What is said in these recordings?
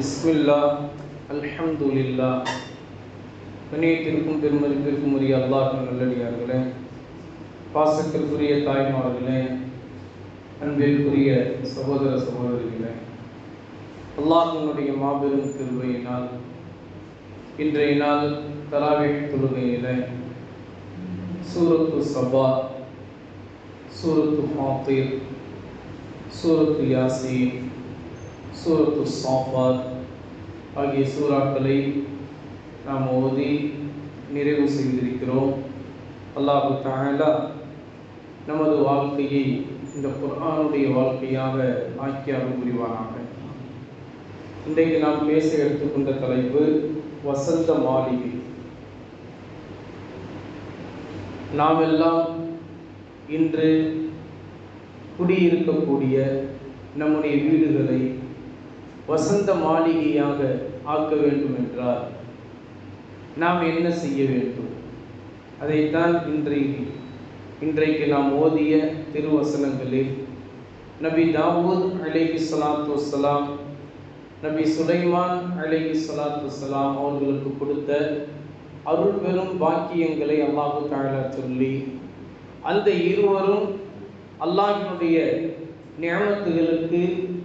பிஸ்மில்லா அல்ஹம்துலில்லா கணியத்திற்கும் பெருமதிப்பிற்கும் உரிய அல்லாஹின் நல்லடியார்களே பாசத்திற்குரிய தாய்மார்களே அன்பிற்குரிய சகோதர சகோதரிகளே அல்லாஹினுடைய மாபெரும் திருவையினால் இன்றைய நாள் தலாவே தொழுகையில் சூரத்து சபா சூரத்து ஃபாத்திர் சூரத்து யாசீன் சூரத்து சாஃபாத் ஆகிய சூறாக்களை நாம் ஓதி நிறைவு செய்திருக்கிறோம். அல்லாஹு தஆலா நமது வாழ்க்கையை இந்த குரானுடைய வாழ்க்கையாக ஆக்கியாக புரிவானாக. இன்றைக்கு நாம் பேச எடுத்துக்கொண்ட தலைப்பு வசந்த மாளிகை. நாம் எல்லாம் இன்று குடியிருக்கக்கூடிய நம்முடைய வீடுகளை வசந்த மாளிகையாக ஆக்க வேண்டும் என்றால் நாம் என்ன செய்ய வேண்டும்? அதைத்தான் இன்றைக்கு இன்றைக்கு நாம் ஓதிய திருவசனங்களில் நபி தாவூத் அலைஹி சலாத்து வஸ்ஸலாம் நபி சுலைமான் அலைஹி சலாத்து வஸ்ஸலாம் அவர்களுக்கு கொடுத்த அருள் பெரும் பாக்கியங்களை அல்லாஹு தாழ சொல்லி அந்த இருவரும் அல்லாஹினுடைய நியமத்துகளுக்கு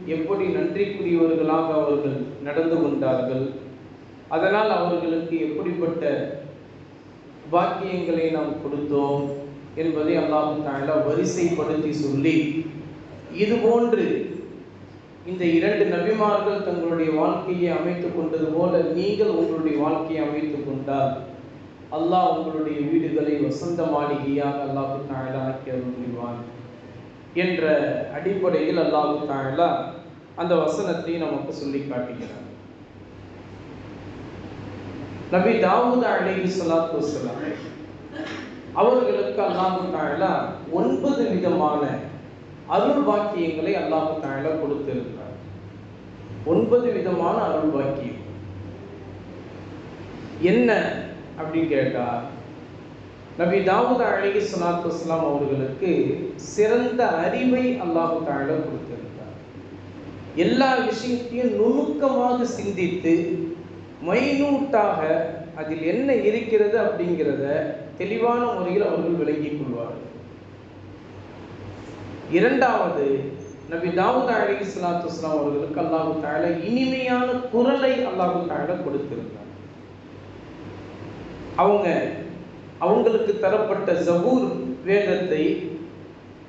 எப்படி நன்றிக்குரியவர்களாக அவர்கள் நடந்து கொண்டார்கள்? அதனால் அவர்களுக்கு எப்படிப்பட்ட பாக்கியங்களை நாம் கொடுத்தோம் என்பதை அல்லாஹு தாலா வரிசைப்படுத்தி சொல்லி இது போன்று இந்த இரண்டு நபிமார்கள் தங்களுடைய வாழ்க்கையை அமைத்துக் கொண்டது போல நீங்கள் உங்களுடைய வாழ்க்கையை அமைத்துக் கொண்டால் அல்லாஹ் உங்களுடைய வீடுகளை வசந்த மாளிகையாக அல்லாஹு தாயலா ஆக்கி அருள் என்ற அடிப்படையில் அல்லாஹு தாயலா அந்த வசனத்தை நமக்கு சொல்லி காட்டுகிறார் நபி தாவூத் அழகி ஸலாத்து வஸலாம் அவர்களுக்கு அல்லாஹு தாலா ஒன்பது விதமான அருள் பாக்கியங்களை அல்லாஹு தாலா கொடுத்திருக்கிறார். ஒன்பது விதமான அருள் பாக்கியம். என்ன அப்படின்னு கேட்டா நபி தாவூத் அழகி சலாத்து வஸலாம் அவர்களுக்கு சிறந்த அறிவை அல்லாஹு தாலா கொடுத்திருக்கிறார். எல்லா விஷயத்தையும் நுணுக்கமாக சிந்தித்து மைனூட்டாக அதில் என்ன இருக்கிறது அப்படிங்கிறத தெளிவான முறையில் அவர்கள் விளங்கிக் கொள்வார்கள். இரண்டாவது நபி தாவூத் அலி சலாத்து இஸ்லாம் அவர்களுக்கு அல்லாஹு தால இனிமையான குரலை அல்லாஹு தாழ கொடுத்திருந்தார். அவங்க அவங்களுக்கு தரப்பட்ட ஜபூர் வேதத்தை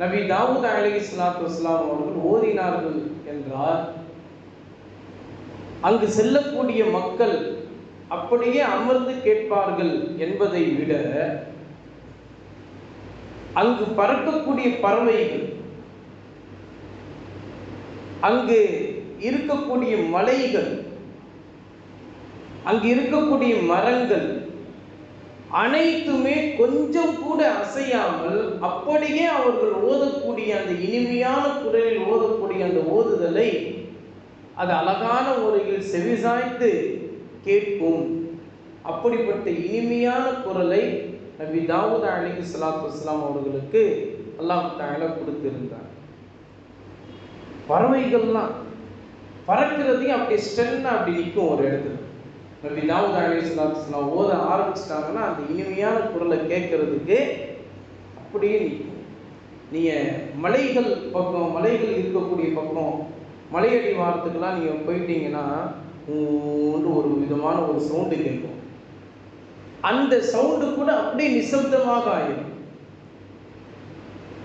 நபி தாவூத் அலி இஸ்லாத்து வஸ்லாம் அவர்கள் ஓதினார்கள் என்றால் அங்கு செல்லக்கூடிய மக்கள் அப்படியே அமர்ந்து கேட்பார்கள் என்பதை விட அங்கு பறக்கக்கூடிய பறவைகள் அங்கு இருக்கக்கூடிய மலைகள் அங்கு இருக்கக்கூடிய மரங்கள் அனைத்துமே கொஞ்சம் கூட அசையாமல் அப்படியே அவர்கள் ஓதக்கூடிய அந்த இனிமையான குரலில் ஓதக்கூடிய அந்த ஓதுதலை அது அழகான முறையில் செவிசாய்த்து கேட்கும். அப்படிப்பட்ட இனிமையான குரலை நபி தாவூத் அலி சலாத்து இஸ்லாம் அவர்களுக்கு அல்லாஹு தாலா கொடுத்திருந்தார். பறவைகள்லாம் பறக்கிறதையும் அப்படியே ஸ்டென்னா அப்படி நிற்கும் ஒரு இடத்துல. நபி தாவூத் அலிஸ்லாம் ஓத ஆரம்பிச்சிட்டாங்கன்னா அந்த இனிமையான குரலை கேட்கறதுக்கு அப்படியே நிற்கும். நீங்கள் மலைகள் பக்கம் மலைகள் இருக்கக்கூடிய பக்கம் மலையடி வாரத்துக்கெல்லாம் நீங்கள் போயிட்டீங்கன்னா ஒன்று ஒரு விதமான ஒரு சவுண்டு கேட்கும். அந்த சவுண்டு கூட அப்படியே நிசப்தமாக ஆயிடும்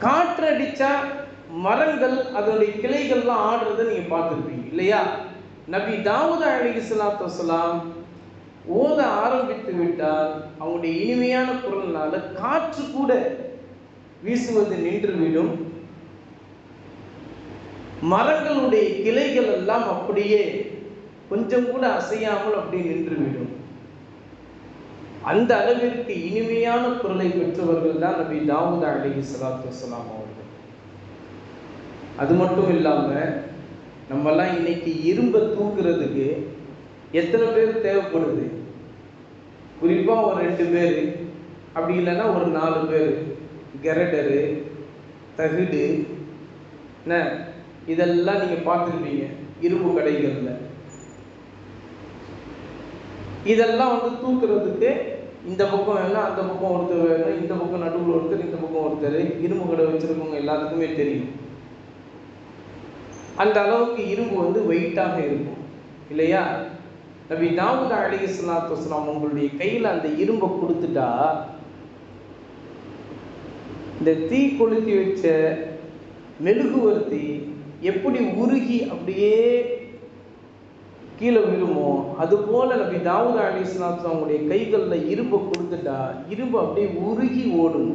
காற்றடிச்சா மரங்கள் அதனுடைய கிளைகள்லாம் ஆடுறதை நீங்க பார்த்துருப்பீங்க இல்லையா? நபி தாவூத் அலி இஸ்லாத்து வசலாம் ஓத ஆரம்பித்து விட்டால் அவங்களுடைய இனிமையான குரல்னால காற்று கூட வீசுவது நின்றுவிடும். மரங்களுடைய கிளைகள் எல்லாம் அப்படியே கொஞ்சம் கூட அசையாமல் அப்படியே நின்றுவிடும். அந்த அளவிற்கு இனிமையான குரலை பெற்றவர்கள் தான் நபி தாவூத் அலி சலாத்து வலாம் அவர்கள். அது மட்டும் இல்லாம நம்மெல்லாம் இன்னைக்கு இரும்ப தூக்குறதுக்கு எத்தனை பேர் தேவைப்படுது? குறிப்பாக ஒரு ரெண்டு பேர். அப்படி இல்லைன்னா ஒரு நாலு பேர். கெரடரு தகுடு என்ன? இதெல்லாம் நீங்கள் பார்த்துருப்பீங்க. இரும்பு கடைகளில். இதெல்லாம் வந்து தூக்குறதுக்கு இந்த பக்கம் வேணும் அந்த பக்கம் ஒருத்தர் வேணும் இந்த பக்கம் நடுவில் ஒருத்தர் இந்த பக்கம் ஒருத்தர். இரும்பு கடை வச்சுருக்கவங்க எல்லாத்துக்குமே தெரியும். அந்த அளவுக்கு இரும்பு வந்து வெயிட்டாக இருக்கும். இல்லையா? நபி தாவூத் அலி இஸ்லாத்து வஸ்லாம் உங்களுடைய கையில் அந்த இரும்பை கொடுத்துட்டா இந்த தீ கொளுத்தி வச்ச மெழுகுவர்த்தி எப்படி உருகி அப்படியே கீழே விழுமோ அதுபோல நபி தாவூத் அலி இஸ்லாத்து அவங்களுடைய கைகளில் இரும்பை கொடுத்துட்டா இரும்பு அப்படியே உருகி ஓடும்.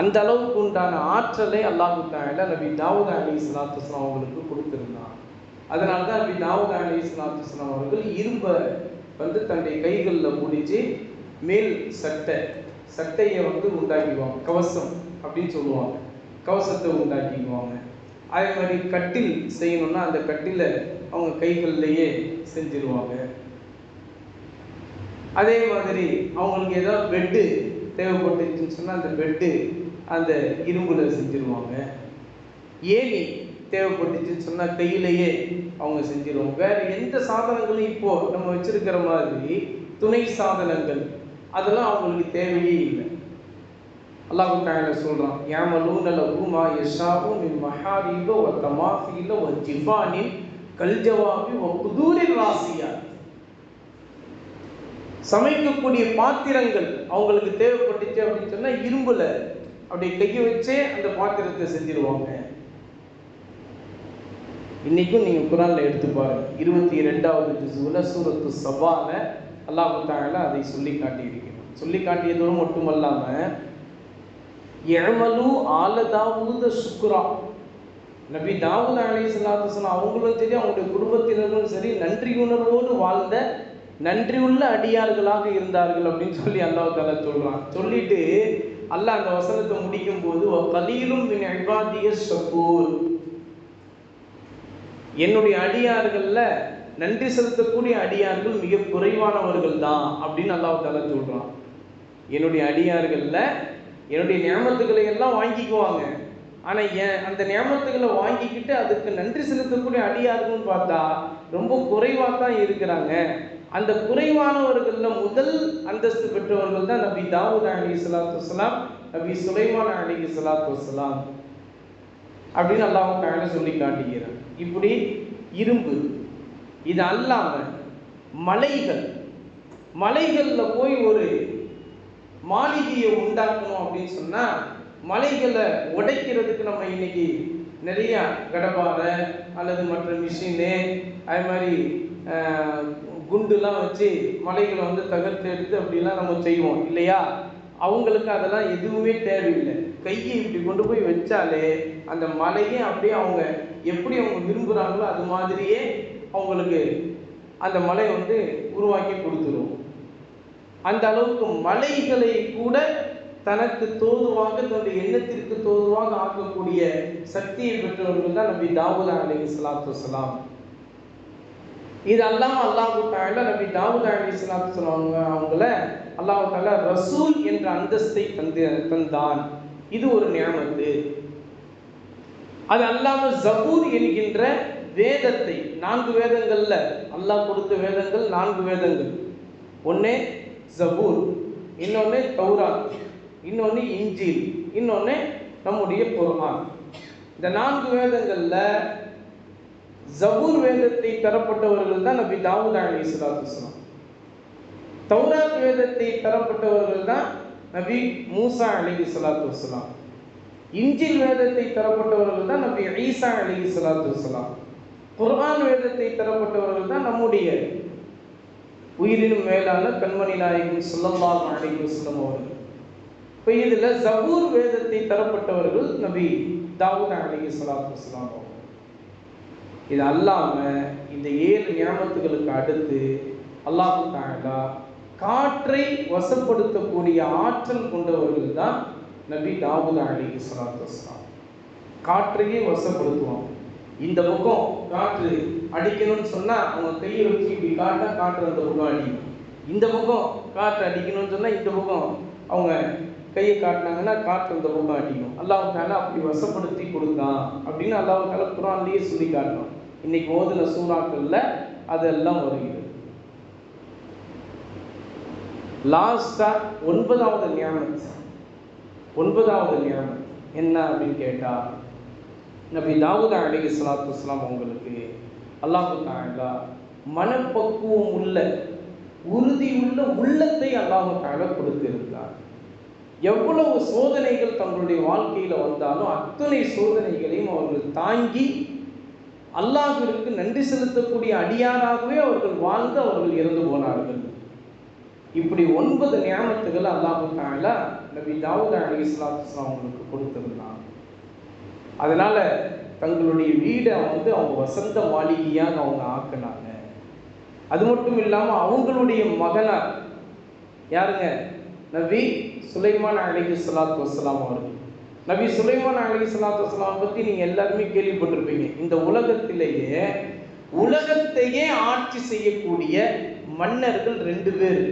அந்த அளவுக்கு உண்டான ஆற்றலை அல்லாஹு தாயில நபி தாவூத் அலி இஸ்லாத்து அவங்களுக்கு கொடுத்துருந்தான். அதனால தான் அப்படி தாவூத் அலி இஸ்லாத்து அவர்கள் இரும்பை வந்து தன்னுடைய கைகளில் முடிச்சு மேல் சட்டை சட்டையை வந்து உண்டாக்கிக்குவாங்க கவசம் அப்படின்னு சொல்லுவாங்க. கவசத்தை உண்டாக்கிக்குவாங்க அதே மாதிரி கட்டில் செய்யணும்னா அந்த கட்டில அவங்க கைகள்லையே செஞ்சிருவாங்க. அதே மாதிரி அவங்களுக்கு ஏதாவது பெட்டு தேவைப்பட்டுச்சுன்னு சொன்னால் அந்த பெட்டு அந்த இரும்புல செஞ்சிருவாங்க. ஏணி தேவைப்பட்டுச்சுன்னு சொன்னால் கையிலேயே அவங்க செஞ்சிருவாங்க. வேறு எந்த சாதனங்களும் இப்போது நம்ம வச்சுருக்கிற மாதிரி துணை சாதனங்கள் அதெல்லாம் அவங்களுக்கு தேவையே இல்லை. அல்லாஹு சொல்கிறான் சொல்றான் யாமலூன லஹுமா யஷாஉ மின் மஹாரிப வ தமாஃபீல வ ஜிஃபானின் கல்ஜவாபி வ குதூரில் ராசியா சமைக்கக்கூடிய பாத்திரங்கள் அவங்களுக்கு தேவைப்பட்டுச்சு அப்படின்னு சொன்னால் இரும்பில் அப்படி கையை வச்சே அந்த பாத்திரத்தை செஞ்சிருவாங்க. இன்னைக்கும் நீங்க குரானில் எடுத்து பாருங்கள் இருபத்தி ரெண்டாவது ஜிசுவில் சூரத்து சபால அல்லாஹ் தாயால அதை சொல்லி காட்டியிருக்கிறான். சொல்லி காட்டியதோடு மட்டுமல்லாமல் எழமலு ஆல தாவூத சுக்ரா. நபி தாவூத் அலி சலாத்து அவங்களும் சரி அவங்களுடைய குடும்பத்தினரும் சரி நன்றியுணர்வோடு வாழ்ந்த நன்றியுள்ள அடியார்களாக இருந்தார்கள் அப்படின்னு சொல்லி அல்லாஹ் தாலா சொல்றான். சொல்லிட்டு அல்லாஹ் அந்த வசனத்தை முடிக்கும் போது கலீலும் மின் இபாதிய என்னுடைய அடியார்கள்ல நன்றி செலுத்தக்கூடிய அடியார்கள் மிக குறைவானவர்கள் தான் அப்படின்னு அல்லாஹ் தலை சொல்றான். என்னுடைய அடியார்கள்ல என்னுடைய நியமத்துக்களை எல்லாம் வாங்கிக்குவாங்க. ஆனா என் அந்த நியமத்துக்களை வாங்கிக்கிட்டு அதுக்கு நன்றி செலுத்தக்கூடிய அடியார்கள்னு பார்த்தா ரொம்ப குறைவா தான் இருக்கிறாங்க. அந்த குறைவானவர்கள்ல முதல் அந்தஸ்து பெற்றவர்கள் தான் நபி தாவூத் அலி சலாத்து வலாம் நபி சுலைமான் அலி சலாத்து வலாம் அப்படின்னு அல்லாஹ் சொல்லி காட்டுகிறார் இப்படி இரும்பு இது அல்லாமல் மலைகள். மலைகளில் போய் ஒரு மாளிகையை உண்டாக்கணும் அப்படின்னு சொன்னால் மலைகளை உடைக்கிறதுக்கு நம்ம இன்னைக்கு நிறைய கடப்பாறை அல்லது மற்ற மிஷினு அது மாதிரி குண்டுலாம் வச்சு மலைகளை வந்து தகர்த்து எடுத்து அப்படிலாம் நம்ம செய்வோம் இல்லையா? அவங்களுக்கு அதெல்லாம் எதுவுமே தேவையில்லை. கையை இப்படி கொண்டு போய் வச்சாலே அந்த மலையே அப்படியே அவங்க எப்படி அவங்க விரும்புகிறாங்களோ அது மாதிரியே அவங்களுக்கு அந்த மலை வந்து உருவாக்கி கொடுத்துரும். அந்த அளவுக்கு மலைகளை கூட தனக்கு தோதுவாக தன்னுடைய எண்ணத்திற்கு தோதுவாக ஆக்கக்கூடிய சக்தியை பெற்றவர்கள் தான் நபி தாவூத் அலி சலாத்து சலாம் இது அல்லாம அல்லாஹு தால நபி தாவூத் அலி சலாத்து சொல்லுவாங்க அவங்கள அல்லாஹு தாலா ரசூல் என்ற அந்தஸ்தை தந்து தந்தான். இது ஒரு நியமத்து. அது அல்லாம ஜபூர் என்கின்ற வேதத்தை நான்கு வேதங்கள்ல அல்லாஹ் கொடுத்த வேதங்கள் நான்கு வேதங்கள். ஒன்று ஜபூர் இன்னொன்னு தௌராத் இன்னொன்னு இஞ்சில் இன்னொன்னு நம்முடைய குர்ஆன். இந்த நான்கு வேதங்கள்ல ஜபூர் வேதத்தை தரப்பட்டவர்கள் தான் நபி தாவூத் அலி இஸ்லாத்து தௌராத் வேதத்தை தரப்பட்டவர்கள் தான் நபி மூசா அலி இஸ்லாத்து வஸ்லாம் இஞ்சில் வேதத்தை தரப்பட்டவர்கள் தான் நபி ஈசா அலி சலாத்து வஸ்லாம் குர்ஆன் வேதத்தை தரப்பட்டவர்கள் தான் நம்முடைய உயிரினும் மேலான கண்மணி நாயகம் ஸல்லல்லாஹு அலைஹி வஸல்லம் அவர்கள். இப்போ இதில் ஜபூர் வேதத்தை தரப்பட்டவர்கள் நபி தாவூத் அலைஹி சலாத்து வஸலாம் அவர்கள். இது அல்லாம இந்த ஏழு நியாமத்துகளுக்கு அடுத்து அல்லாஹு தாங்கா காற்றை வசப்படுத்தக்கூடிய ஆற்றல் கொண்டவர்கள் தான் நபி தாவூத் அலி ஸலாத்து வஸலாம் காற்றையே வசப்படுத்துவாங்க இந்த பக்கம் காற்று அடிக்கணும்னு சொன்னா அவங்க கையை வச்சு இப்படி காட்டா காற்று அந்த பக்கம் அடிக்கும். இந்த பக்கம் காற்று அடிக்கணும்னு சொன்னா இந்த பக்கம் அவங்க கையை காட்டினாங்கன்னா காற்று அந்த பக்கம் அடிக்கும். அல்லாஹ் தாலா அப்படி வசப்படுத்தி கொடுத்தான் அப்படின்னு அல்லாஹ் தாலா குரான்லயே சொல்லி காட்டணும் இன்னைக்கு ஓதுன சூறாக்களில் அதெல்லாம் வருகிறது. லாஸ்டா ஒன்பதாவது ஞானம் ஒன்பதாவது நியாமத் என்ன அப்படின்னு கேட்டால் நபி தாவூதா அலைஹி சலாத்து இஸ்லாம் அவங்களுக்கு அல்லாஹு தஆலா மனப்பக்குவம் உள்ள உறுதியுள்ள உள்ளத்தை அல்லாஹு தஆலா கொடுத்திருந்தார். எவ்வளவு சோதனைகள் தங்களுடைய வாழ்க்கையில் வந்தாலும் அத்தனை சோதனைகளையும் அவர்கள் தாங்கி அல்லாஹிற்கு நன்றி செலுத்தக்கூடிய அடியாராகவே அவர்கள் வாழ்ந்து அவர்கள் இறந்து போனார்கள். இப்படி ஒன்பது நியாமத்துகள் அல்லாஹு தாலா நபி தாவூத் அலி இஸ்லாத்துலாம் அவங்களுக்கு கொடுத்துருந்தாங்க அதனால தங்களுடைய வீடை வந்து அவங்க வசந்த மாளிகையாக அவங்க ஆக்கினாங்க. அது மட்டும் இல்லாமல் அவங்களுடைய மகனார் யாருங்க? நபி சுலைமான் அலிஹி சலாத்து வசலாம் அவர்கள். நபி சுலைமான் அலி சலாத்து வசலாம் பற்றி நீங்கள் எல்லாருமே கேள்விப்பட்டிருப்பீங்க. இந்த உலகத்திலேயே உலகத்தையே ஆட்சி செய்யக்கூடிய மன்னர்கள் ரெண்டு பேர்.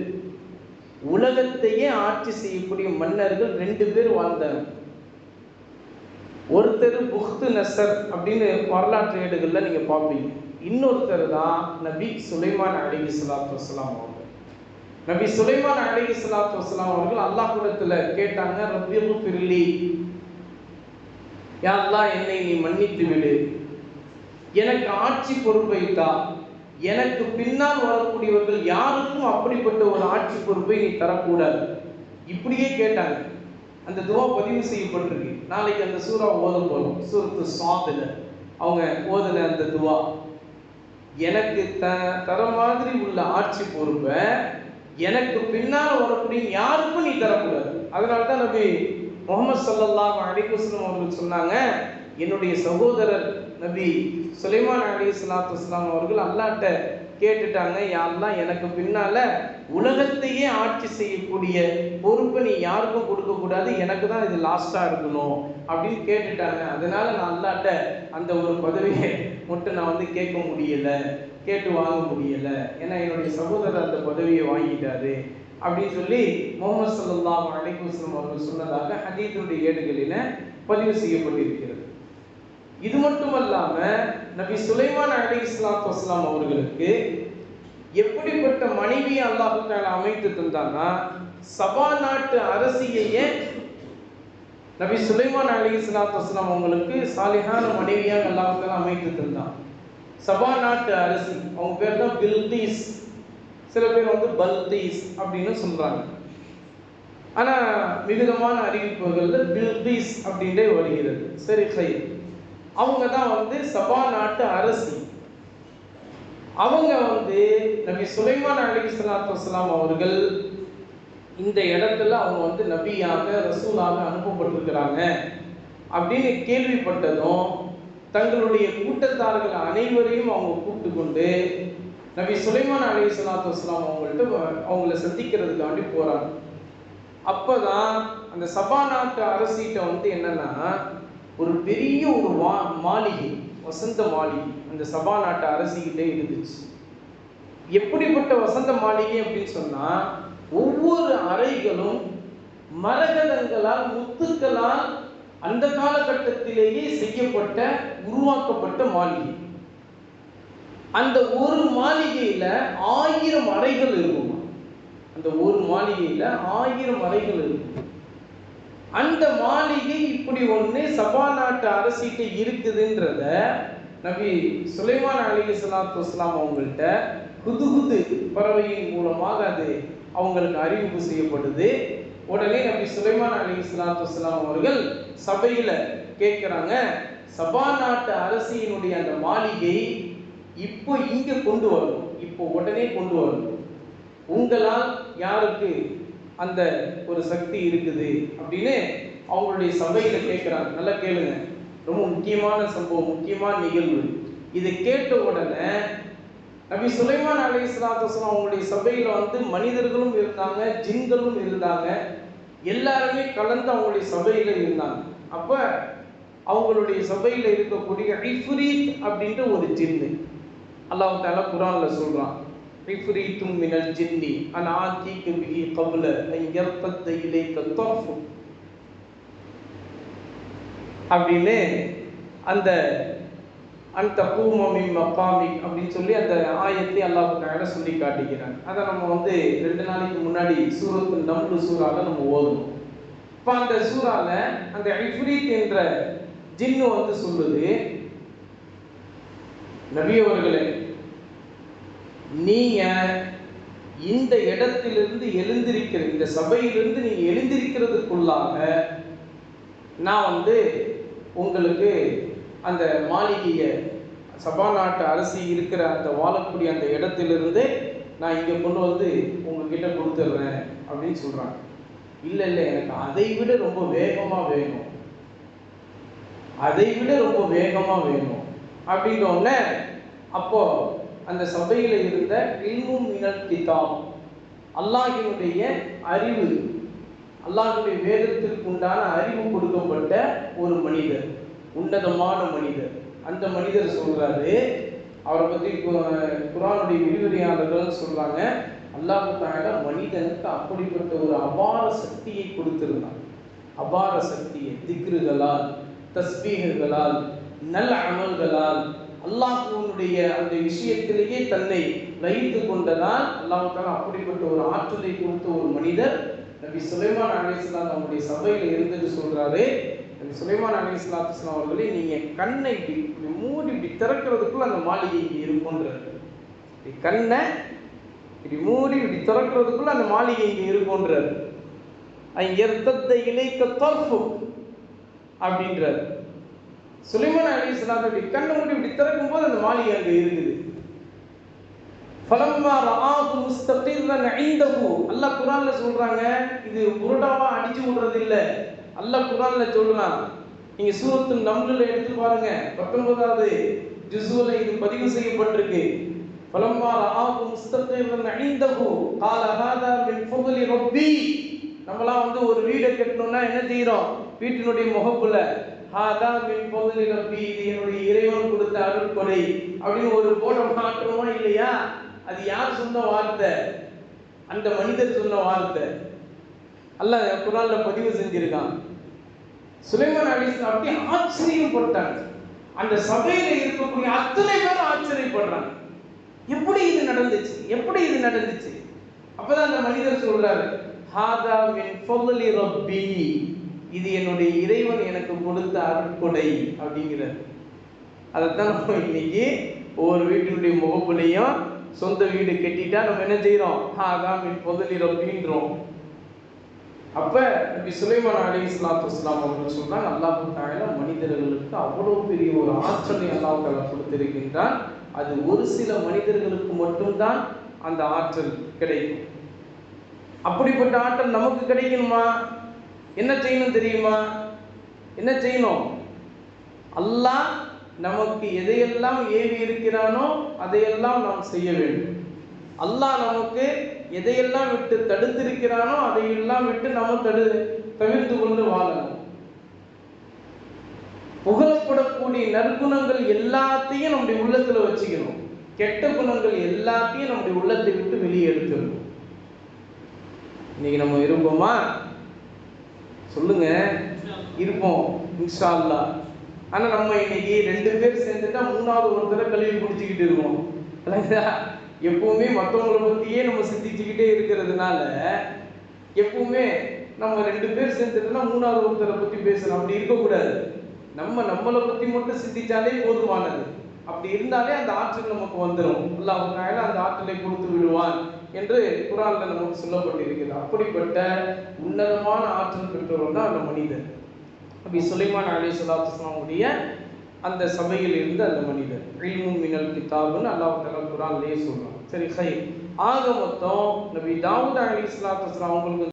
உலகத்தையே ஆட்சி செய்யக்கூடிய மன்னர்கள் ரெண்டு பேர் வாழ்ந்தாங்க. ஒருத்தர் புக்து நசர் அப்படின்னு வரலாற்று ஏடுகளில் நீங்கள் பார்ப்பீங்க. இன்னொருத்தர் தான் நபி சுலைமான் அலிஹி சலாத்து வசலாம் அவங்க நபி சுலைமான் அலிஹி சலாத்து வசலாம் அவர்கள் அல்லாஹ்விடத்தில் கேட்டாங்க ரபியு பிரிலி யா என்னை நீ மன்னித்து விடு. எனக்கு ஆட்சி பொறுப்பை தா. எனக்கு பின்னால் வரக்கூடியவர்கள் யாருக்கும் அப்படிப்பட்ட ஒரு ஆட்சி பொறுப்பை நீ தரக்கூடாது. இப்படியே கேட்டாங்க. அந்த துவா பதிவு செய்யப்பட்டிருக்கு. நாளைக்கு அந்த சூறா ஓத போகிறோம் சூரத்து சாதில் அவங்க ஓதுன அந்த துவா. எனக்கு த தர மாதிரி உள்ள ஆட்சி பொறுப்பை எனக்கு பின்னால் வரக்கூடிய யாருக்கும் நீ தரக்கூடாது. அதனால தான் நபி முகமது சல்லல்லாஹு அலிகுஸ்லம் அவர்கள் சொன்னாங்க என்னுடைய சகோதரர் நபி சுலைமான் அலி சலாத்து இஸ்லாம் அவர்கள் அல்லாட்ட கேட்டுட்டாங்க யாரெல்லாம் எனக்கு பின்னால உலகத்தையே ஆட்சி செய்யக்கூடிய பொறுப்பை நீ யாருக்கும் கொடுக்கக்கூடாது எனக்கு தான் இது லாஸ்ட்டாக இருக்கணும் அப்படின்னு கேட்டுட்டாங்க. அதனால நான் அல்லாட்ட அந்த ஒரு பதவியை மட்டும் நான் வந்து கேட்க முடியல கேட்டு வாங்க முடியல. ஏன்னா என்னுடைய சகோதரர் அந்த பதவியை வாங்கிட்டாரு அப்படின்னு சொல்லி முகமது சல்லாஹ் அலைகுஸ்லம் அவர்கள் சொன்னதாக ஹதீத்துடைய ஏடுகளில் பதிவு செய்யப்பட்டிருக்கிறது. இது மட்டுமல்லாம நபி சுலைமான் அலி இஸ்லாத்து வஸ்லாம் அவர்களுக்கு எப்படிப்பட்ட மனைவியை அல்லாஹு அமைத்து தந்தானா சபா நாட்டு அரசியையே நபி சுலைமான் அலி இஸ்லாத் வஸ்லாம் அவங்களுக்கு சாலிஹான மனைவியாக அல்லாஹு அமைத்து தந்தான். சபா நாட்டு அரசி அவங்க பேர் தான் பில்தீஸ் சில பேர் வந்து பல்தீஸ் அப்படின்னு சொல்றாங்க. ஆனா விவிதமான அறிவிப்புகள்ல பில்தீஸ் அப்படின்றே வருகிறது. சரி சரி. அவங்க தான் வந்து சபா நாட்டு அரசி. அவங்க வந்து நபி சுலைமான் அலி சலாத்து வசலாம் அவர்கள் இந்த இடத்துல அவங்க வந்து நபியாக ரசூலாக அனுப்பப்பட்டிருக்கிறாங்க. அப்படின்னு கேள்விப்பட்டதும் தங்களுடைய கூட்டத்தார்கள் அனைவரையும் அவங்க கூப்பிட்டு கொண்டு நபி சுலைமான் அலி சலாத்து வஸ்லாம் அவங்கள்ட்ட அவங்கள சந்திக்கிறதுக்காண்டி போகிறாங்க அப்போ தான் அந்த சபா நாட்டு அரசிட்ட வந்து என்னன்னா ஒரு பெரிய ஒரு மா மாளிகை வசந்த மாளிகை அந்த சபா நாட்டு அரசிகிட்ட இருந்துச்சு. எப்படிப்பட்ட வசந்த மாளிகை அப்படின்னு சொன்னால் ஒவ்வொரு அறைகளும் மரகதங்களால் முத்துக்களால் அந்த காலகட்டத்திலேயே செய்யப்பட்ட உருவாக்கப்பட்ட மாளிகை. அந்த ஒரு மாளிகையில் ஆயிரம் அறைகள் இருக்கும். அந்த ஒரு மாளிகையில் ஆயிரம் அறைகள் இருக்கும். அந்த மாளிகை இப்படி ஒன்று சபா நாட்டு அரசிட்டு இருக்குதுன்றத நபி சுலைமான் அலி சலாத்து வஸ்லாம் அவங்கள்ட்ட குது குது பறவையின் மூலமாக அது அவங்களுக்கு அறிவிப்பு செய்யப்படுது. உடனே நபி சுலைமான் அலி சலாத்து வஸ்லாம் அவர்கள் சபையில் கேட்குறாங்க சபா நாட்டு அரசியினுடைய அந்த மாளிகை இப்போ இங்கே கொண்டு வரணும் இப்போ உடனே கொண்டு வரணும். உங்களால் யாருக்கு அந்த ஒரு சக்தி இருக்குது அப்படின்னு அவங்களுடைய சபையில கேட்குறாங்க நல்லா கேளுங்க. ரொம்ப முக்கியமான சம்பவம் முக்கியமான நிகழ்வு. இதை கேட்ட உடனே நபி சுலைமான் அலி இஸ்லாத்தம் அவங்களுடைய சபையில வந்து மனிதர்களும் இருந்தாங்க ஜின்களும் இருந்தாங்க. எல்லாருமே கலந்து அவங்களுடைய சபையில இருந்தாங்க. அப்ப அவங்களுடைய சபையில இருக்கக்கூடிய ஐஃபுரீத் அப்படின்ற ஒரு ஜின்னு. அல்லாஹ் தாலா குரான்ல சொல்றான். عفريت من الجن أنا آتيك به قبل أن يرتد إليك الطرف அப்படின்னு அந்த அந்த பூமமி மப்பாமி அப்படின்னு சொல்லி அந்த ஆயத்தை அல்லாஹுக்காக சொல்லி காட்டிக்கிறாங்க அதை நம்ம வந்து ரெண்டு நாளைக்கு முன்னாடி சூரத்து நம்பு சூறால நம்ம ஓதணும் இப்போ அந்த சூறால அந்த இஃப்ரீத் என்ற ஜின்னு வந்து சொல்லுது நபி நீங்கள் நீங்க இந்த இடத்திலிருந்து எழுந்திருக்கிற இந்த சபையிலிருந்து நீ எழுந்திருக்கிறதுக்குள்ளாக நான் வந்து உங்களுக்கு அந்த மாளிகையை சபா நாட்டு அரசி இருக்கிற அந்த வாழக்கூடிய அந்த இடத்திலிருந்து நான் இங்கே கொண்டு வந்து உங்ககிட்ட கொடுத்துட்றேன் அப்படின்னு சொல்கிறாங்க இல்லை இல்லை எனக்கு அதை விட ரொம்ப வேகமாக வேணும். அதை விட ரொம்ப வேகமாக வேணும். அப்படின்ற உடனே அந்த சபையில் இருந்த இல்மும் மினல் கிதாப். அல்லாஹினுடைய அறிவு அல்லாஹுடைய வேதத்திற்கு உண்டான அறிவு கொடுக்கப்பட்ட ஒரு மனிதர் உன்னதமான மனிதர். அந்த மனிதர் சொல்றாரு அவரை பத்தி கு- விரிவுரையாளர்கள் சொல்றாங்க அல்லாஹு தாயால மனிதனுக்கு அப்படிப்பட்ட ஒரு அபார சக்தியை கொடுத்திருந்தான். அபார சக்தியை திக்ருகளால் தஸ்பீகர்களால் நல்ல அமல்களால் அல்லாஹுவனுடைய அந்த விஷயத்திலேயே தன்னை லயித்து கொண்டதால் அல்லாஹுக்கான அப்படிப்பட்ட ஒரு ஆற்றலை கொடுத்த ஒரு மனிதர் நபி சுலைமான் அலிஸ்லாம் நம்முடைய சபையில் இருந்துட்டு சொல்றாரு. நபி சுலைமான் அலிஸ்லாத்துஸ்லாம் அவர்களே நீங்க கண்ணை இப்படி மூடி இப்படி திறக்கிறதுக்குள்ள அந்த மாளிகை இங்கே இருக்கும்ன்றாரு. கண்ணை இப்படி மூடி இப்படி திறக்கிறதுக்குள்ள அந்த மாளிகை இங்க இருக்கும்ன்றாரு. எர்த்தத்த இலைக்க தர்ஃபு அப்படின்றாரு. சுலைமான் அலிஸ்லாம் இப்படி கண்ணை மூடி இப்படி திறக்கும் போது அந்த மாளிகை அங்க இருக்குது ஃபலம்மா ரஆஹு முஸ்தகிர்ரன் இந்தஹு அல்லாஹ் குர்ஆன்ல சொல்றாங்க இது புரடாவா அடிச்சு விடுறது இல்ல அல்லாஹ் குர்ஆன்ல சொல்றான் நீங்க சூரத்துல் நம்ல எடுத்து பாருங்க 19வது ஜுஸ்ல இது பதிவு செய்யப்பட்டிருக்கு ஃபலம்மா ரஆஹு முஸ்தகிர்ரன் இந்தஹு قال هذا من فضل ربي நம்மலாம் வந்து ஒரு வீடை கட்டணும்னா என்ன செய்றோம் வீட்டினுடைய முகப்புல ஹாதா மின் பொது ரப்பி என்னுடைய இறைவன் கொடுத்த அருட்கொடை. அப்படின்னு ஒரு போட்டோ மாற்றமா இல்லையா? அது யார் சொன்ன வார்த்தை? அந்த மனிதர் சொன்ன வார்த்தை. அல்ல குரான்ல பதிவு செஞ்சிருக்கான். சுலைமான் அலி ஆச்சரியம் போட்டாங்க. அந்த சபையில இருக்கக்கூடிய அத்தனை பேரும் ஆச்சரியப்படுறாங்க. எப்படி இது நடந்துச்சு? எப்படி இது நடந்துச்சு? அப்பதான் அந்த மனிதர் சொல்றாரு ஹாதா மின் ரப்பி. இது என்னுடைய இறைவன் எனக்கு கொடுத்த அருட்கொடை அப்படிங்கிறது அதைத்தான் நம்ம இன்னைக்கு ஒவ்வொரு வீட்டினுடைய முகப்புலையும் சொந்த வீடு கட்டிட்டா நம்ம என்ன செய்யறோம் அதான் மின் பொதலில் அப்படின்றோம். அப்ப நபி சுலைமான் அலி இஸ்லாத்து இஸ்லாம் அவர்கள் சொன்னாங்க அல்லாஹு தாயில மனிதர்களுக்கு அவ்வளவு பெரிய ஒரு ஆற்றலை அல்லாஹ் தாலா கொடுத்திருக்கின்றான். அது ஒரு சில மனிதர்களுக்கு மட்டும்தான் அந்த ஆற்றல் கிடைக்கும். அப்படிப்பட்ட ஆற்றல் நமக்கு கிடைக்கணுமா? என்ன செய்யணும் தெரியுமா? என்ன செய்யணும்? அல்லாஹ் நமக்கு எதையெல்லாம் ஏவி இருக்கிறானோ அதையெல்லாம் நாம் செய்ய வேண்டும். அல்லாஹ் நமக்கு எதையெல்லாம் விட்டு தடுத்திருக்கிறானோ அதையெல்லாம் விட்டு நாம் தடு தவிர்த்து கொண்டு வாழணும். புகழப்படக்கூடிய நற்குணங்கள் எல்லாத்தையும் நம்முடைய உள்ளத்துல வச்சுக்கணும். கெட்ட குணங்கள் எல்லாத்தையும் நம்முடைய உள்ளத்தை விட்டு வெளியே எடுத்துடணும் இன்னைக்கு நம்ம இருப்போமா சொல்லுங்க. இருப்போம் இன்ஷால்லா ஆனா நம்ம இன்னைக்கு ரெண்டு பேர் சேர்ந்துட்டா மூணாவது ஒருத்தரை கல்வி குடிச்சுக்கிட்டு இருக்கோம் எப்பவுமே மற்றவங்கள பத்தியே நம்ம சிந்திச்சுக்கிட்டே இருக்கிறதுனால எப்பவுமே நம்ம ரெண்டு பேர் சேர்ந்துட்டோம்னா மூணாவது ஒருத்தரை பத்தி பேசணும். அப்படி இருக்கக்கூடாது. நம்ம நம்மளை பத்தி மட்டும் சிந்திச்சாலே போதுமானது. அப்படி இருந்தாலே அந்த ஆற்றல் நமக்கு வந்துடும் அல்லாஹ் அந்த ஆற்றலை கொடுத்து விடுவான். என்று குரான்ல நமக்கு சொல்லப்பட்டிருக்கிறது. அப்படிப்பட்ட உன்னதமான ஆற்றல் பெற்றவர் தான் அந்த மனிதன் அப்படி சுலைமான் அலி சலாத்துடைய அந்த சபையில் இருந்த அந்த மனிதர். இல்மும் மினல் கிதாபுன்னு அல்லாஹ் தலா குரான்லேயே சொல்றான். சரி ஹை. ஆக மொத்தம் நபி தாவூத் அலி சலாத்து அவங்களுக்கு